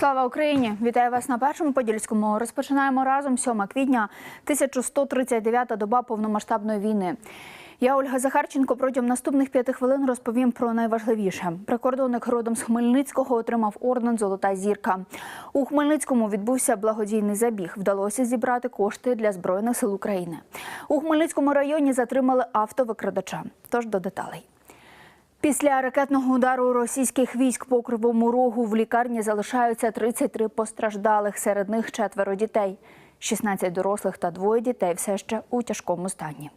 Слава Україні! Вітаю вас на першому подільському. Розпочинаємо разом 7 квітня, 1139-та доба повномасштабної війни. Я Ольга Захарченко протягом наступних п'яти хвилин розповім про найважливіше. Прикордонник родом з Хмельницького отримав орден Золота зірка. У Хмельницькому відбувся благодійний забіг. Вдалося зібрати кошти для збройних сил України. У Хмельницькому районі затримали автовикрадача. Тож до деталей. Після ракетного удару російських військ по Кривому Рогу в лікарні залишаються 33 постраждалих, серед них четверо дітей. 16 дорослих та двоє дітей все ще у тяжкому стані.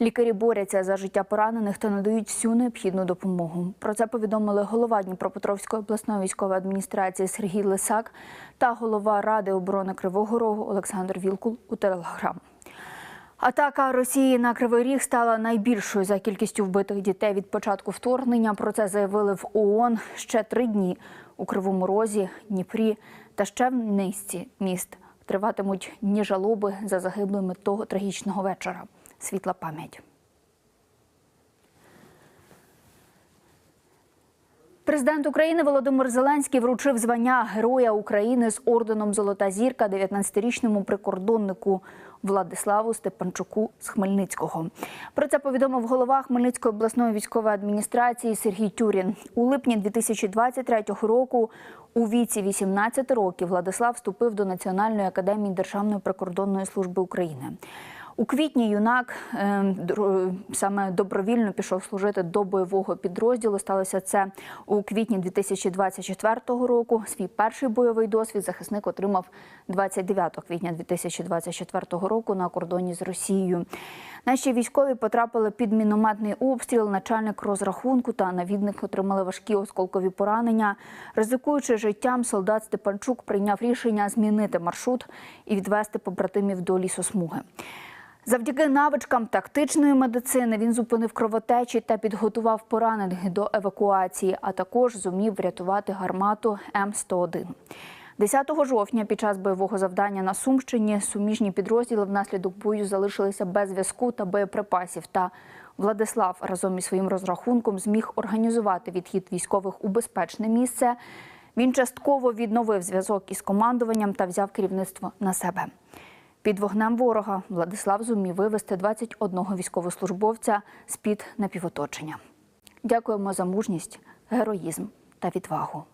Лікарі борються за життя поранених та надають всю необхідну допомогу. Про це повідомили голова Дніпропетровської обласної військової адміністрації Сергій Лисак та голова Ради оборони Кривого Рогу Олександр Вілкул у Телеграм. Атака Росії на Кривий Ріг стала найбільшою за кількістю вбитих дітей від початку вторгнення. Про це заявили в ООН ще три дні у Кривому Розі, Дніпрі та ще в низці міст. Триватимуть дні жалоби за загиблими того трагічного вечора. Світла пам'ять. Президент України Володимир Зеленський вручив звання Героя України з орденом Золота зірка 19-річному прикордоннику Владиславу Степанчуку з Хмельницького. Про це повідомив голова Хмельницької обласної військової адміністрації Сергій Тюрін. У липні 2023 року у віці 18 років Владислав вступив до Національної академії Державної прикордонної служби України. У квітні юнак е, саме добровільно пішов служити до бойового підрозділу. Сталося це у квітні 2024 року. Свій перший бойовий досвід захисник отримав 29 квітня 2024 року на кордоні з Росією. Наші військові потрапили під мінометний обстріл. Начальник розрахунку та навідник отримали важкі осколкові поранення. Ризикуючи життям, солдат Степанчук прийняв рішення змінити маршрут і відвести побратимів до лісосмуги. Завдяки навичкам тактичної медицини він зупинив кровотечі та підготував поранених до евакуації, а також зумів врятувати гармату М101. 10 жовтня під час бойового завдання на Сумщині суміжні підрозділи внаслідок бою залишилися без зв'язку та боєприпасів. Та Владислав разом із своїм розрахунком зміг організувати відхід військових у безпечне місце. Він частково відновив зв'язок із командуванням та взяв керівництво на себе. Під вогнем ворога Владислав зумів вивести 21 військовослужбовця з під напівоточення. Дякуємо за мужність, героїзм та відвагу.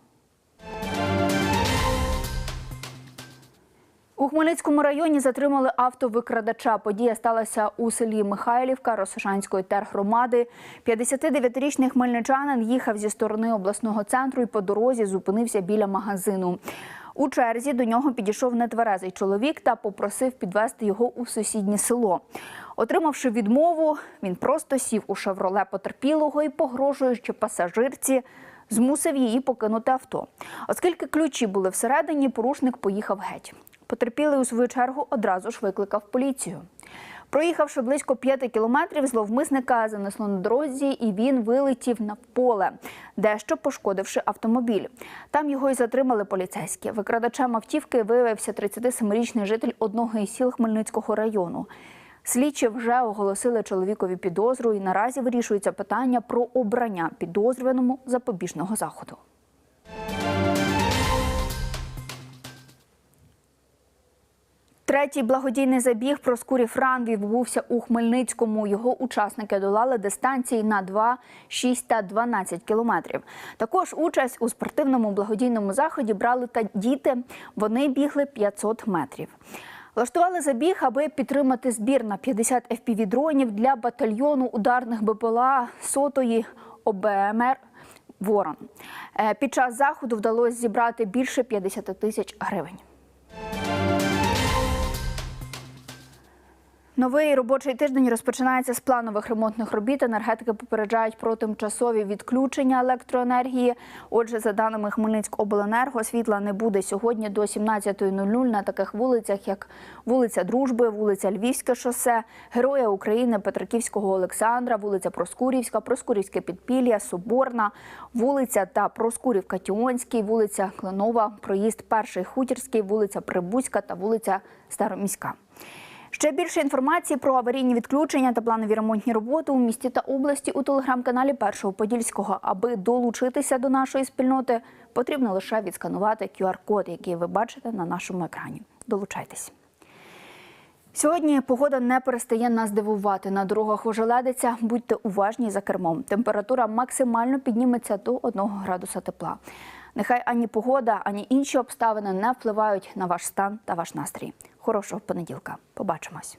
У Хмельницькому районі затримали автовикрадача. Подія сталася у селі Михайлівка Росошанської тергромади. 59-річний хмельничанин їхав зі сторони обласного центру і по дорозі зупинився біля магазину. У черзі до нього підійшов нетверезий чоловік та попросив підвести його у сусіднє село. Отримавши відмову, він просто сів у шевроле потерпілого і, погрожуючи пасажирці, змусив її покинути авто. Оскільки ключі були всередині, порушник поїхав геть. Потерпілий у свою чергу одразу ж викликав поліцію. Проїхавши близько п'яти кілометрів, зловмисника занесло на дорозі, і він вилетів на поле, дещо пошкодивши автомобіль. Там його й затримали поліцейські. Викрадачем автівки виявився 37-річний житель одного із сіл Хмельницького району. Слідчі вже оголосили чоловікові підозру, і наразі вирішується питання про обрання підозрюваному запобіжного заходу. Третій благодійний забіг про скурів ран відбувся у Хмельницькому. Його учасники долали дистанції на 2, 6 та 12 кілометрів. Також участь у спортивному благодійному заході брали та діти. Вони бігли 500 метрів. Влаштували забіг, аби підтримати збір на 50 FPV-дронів для батальйону ударних БПЛА сотої ОБМР Ворон. Е, Під час заходу вдалося зібрати більше 50 тисяч гривень. Новий робочий тиждень розпочинається з планових ремонтних робіт. Енергетики попереджають про тимчасові відключення електроенергії. Отже, за даними Хмельницькобленерго, світла не буде сьогодні до 17.00 на таких вулицях, як вулиця Дружби, вулиця Львівське шосе, Героя України Петриківського Олександра, вулиця Проскурівська, Проскурівське підпілля, Соборна, вулиця та Проскурівка Тіонський, вулиця Кленова, проїзд Перший Хутірський, вулиця Прибузька та вулиця Староміська. Ще більше інформації про аварійні відключення та планові ремонтні роботи у місті та області у телеграм-каналі Першого Подільського. Аби долучитися до нашої спільноти, потрібно лише відсканувати QR-код, який ви бачите на нашому екрані. Долучайтесь. Сьогодні погода не перестає нас дивувати. На дорогах ожеледиться. Будьте уважні за кермом. Температура максимально підніметься до 1 градуса тепла. Нехай ані погода, ані інші обставини не впливають на ваш стан та ваш настрій. Хорошого понеділка. Побачимось.